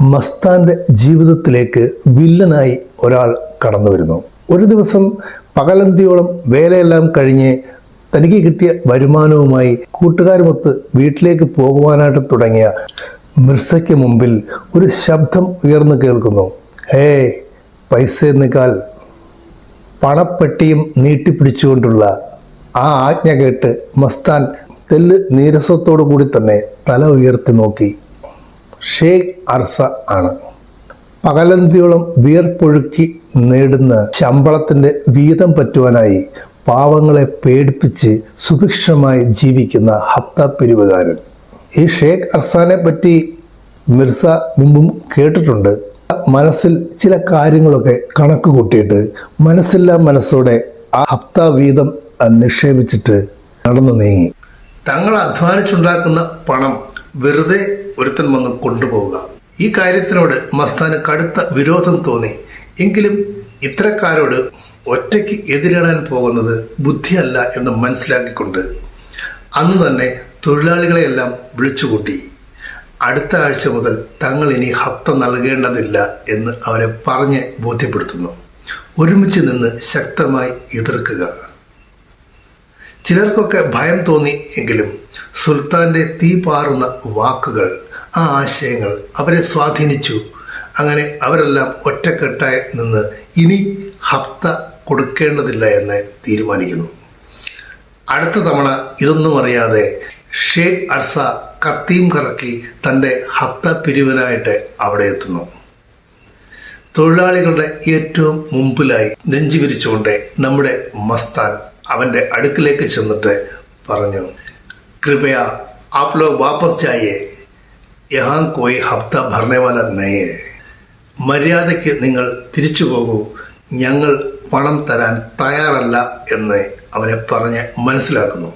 മസ്താന്റെ ജീവിതത്തിലേക്ക് വില്ലനായി ഒരാൾ കടന്നു വരുന്നു. ഒരു ദിവസം പകലന്തിയോളം വേലയെല്ലാം കഴിഞ്ഞ് തനിക്ക് കിട്ടിയ വരുമാനവുമായി കൂട്ടുകാരുമൊത്ത് വീട്ടിലേക്ക് പോകുവാനായിട്ട് തുടങ്ങിയ മിർസയ്ക്ക് മുമ്പിൽ ഒരു ശബ്ദം ഉയർന്നു കേൾക്കുന്നു. ഹേ പൈസ എന്നേക്കാൾ പണപ്പെട്ടിയും നീട്ടിപ്പിടിച്ചുകൊണ്ടുള്ള ആ ആജ്ഞ കേട്ട് മസ്താൻ തെല്ല് നീരസത്തോടു കൂടി തന്നെ തല ഉയർത്തി നോക്കി. ഷേഖ് അർസ ആണ്. പകലന്തിയോളം വിയർപ്പൊഴുക്കി നേടുന്ന ശമ്പളത്തിന്റെ വീതം പറ്റുവാനായി പാവങ്ങളെ പേടിപ്പിച്ച് സുഭിക്ഷമായി ജീവിക്കുന്ന ഹത്ത പിരിവുകാരൻ. ഈ ഷേഖ് അർസാനെ പറ്റി മിർസ മുമ്പും കേട്ടിട്ടുണ്ട്. മനസ്സിൽ ചില കാര്യങ്ങളൊക്കെ കണക്ക് കൂട്ടിയിട്ട് മനസ്സില്ലാ മനസ്സോടെ ആ ഹപ്ത വീതം നിക്ഷേപിച്ചിട്ട് നടന്നു നീങ്ങി. തങ്ങൾ അധ്വാനിച്ചുണ്ടാക്കുന്ന പണം വെറുതെ ഒരുത്തൻ വന്ന് കൊണ്ടുപോവുക. ഈ കാര്യത്തിനോട് മസ്താന് കടുത്ത വിരോധം തോന്നി. എങ്കിലും ഇത്തരക്കാരോട് ഒറ്റയ്ക്ക് എതിരിടാൻ പോകുന്നത് ബുദ്ധിയല്ല എന്ന് മനസ്സിലാക്കിക്കൊണ്ട് അന്ന് തന്നെ തൊഴിലാളികളെയെല്ലാം വിളിച്ചുകൂട്ടി. അടുത്ത ആഴ്ച മുതൽ തങ്ങൾ ഇനി ഹപ്ത നൽകേണ്ടതില്ല എന്ന് അവരെ പറഞ്ഞ് ബോധ്യപ്പെടുത്തുന്നു. ഒരുമിച്ച് നിന്ന് ശക്തമായി എതിർക്കുക. ചിലർക്കൊക്കെ ഭയം തോന്നി എങ്കിലും സുൽത്താന്റെ തീ പാറുന്ന വാക്കുകൾ ആ ആശയങ്ങൾ അവരെ സ്വാധീനിച്ചു. അങ്ങനെ അവരെല്ലാം ഒറ്റക്കെട്ടായി നിന്ന് ഇനി ഹപ്ത കൊടുക്കേണ്ടതില്ല എന്ന് തീരുമാനിക്കുന്നു. അടുത്ത തവണ ഇതൊന്നും അറിയാതെ ഷേഖ് അർസ കത്തിയും കറക്കി തന്റെ ഹപ്ത പിരിവിനായിട്ട് അവിടെ എത്തുന്നു. തൊഴിലാളികളുടെ ഏറ്റവും മുമ്പിലായി നെഞ്ചു വിരിച്ചുകൊണ്ട് നമ്മുടെ മസ്താൻ അവന്റെ അടുക്കിലേക്ക് ചെന്നിട്ട് പറഞ്ഞു കൃപയ ആപ് ലോഗ് വാപ്പസ് ചായേ യഹാൻ കോയി ഹപ്ത ഭരണവാല നയേ. മര്യാദയ്ക്ക് നിങ്ങൾ തിരിച്ചു പോകൂ ഞങ്ങൾ പണം തരാൻ തയ്യാറല്ല എന്ന് അവനെ പറഞ്ഞ് മനസ്സിലാക്കുന്നു.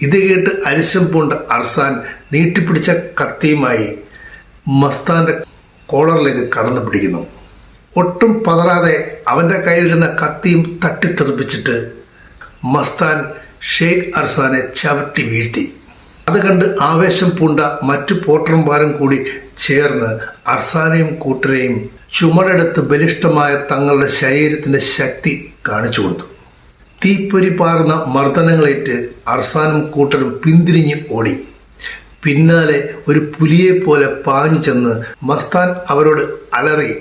ഇത് കേട്ട് അരിശം പൂണ്ട് അർസാൻ നീട്ടിപ്പിടിച്ച കത്തിയുമായി മസ്താന്റെ കോളറിലേക്ക് കടന്നു പിടിക്കുന്നു. ഒട്ടും പതറാതെ അവന്റെ കയ്യിലിരുന്ന കത്തിയും തട്ടിത്തെറിപ്പിച്ചിട്ട് മസ്താൻ ഷെയ്ഖ് അർസാനെ ചവിട്ടി വീഴ്ത്തി. അത് കണ്ട് ആവേശം പൂണ്ട മറ്റു പോട്ടർമാരും കൂടി ചേർന്ന് അർസാനെയും കൂട്ടരെയും ചുമടെടുത്ത് ബലിഷ്ഠമായ തങ്ങളുടെ ശരീരത്തിന്റെ ശക്തി കാണിച്ചു കൊടുത്തു. തീപ്പൊരി പാർന്ന മർദ്ദനങ്ങളേറ്റ് അർസാനും കൂട്ടരും പിന്തിരിഞ്ഞ് ഓടി. പിന്നാലെ ഒരു പുലിയെ പോലെ പാഞ്ഞു ചെന്ന് മസ്താൻ അവരോട് അലറി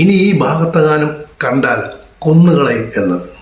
ഇനി ഈ ഭാഗത്തകാനും കണ്ടാൽ കൊന്നുകളയും എന്ന്.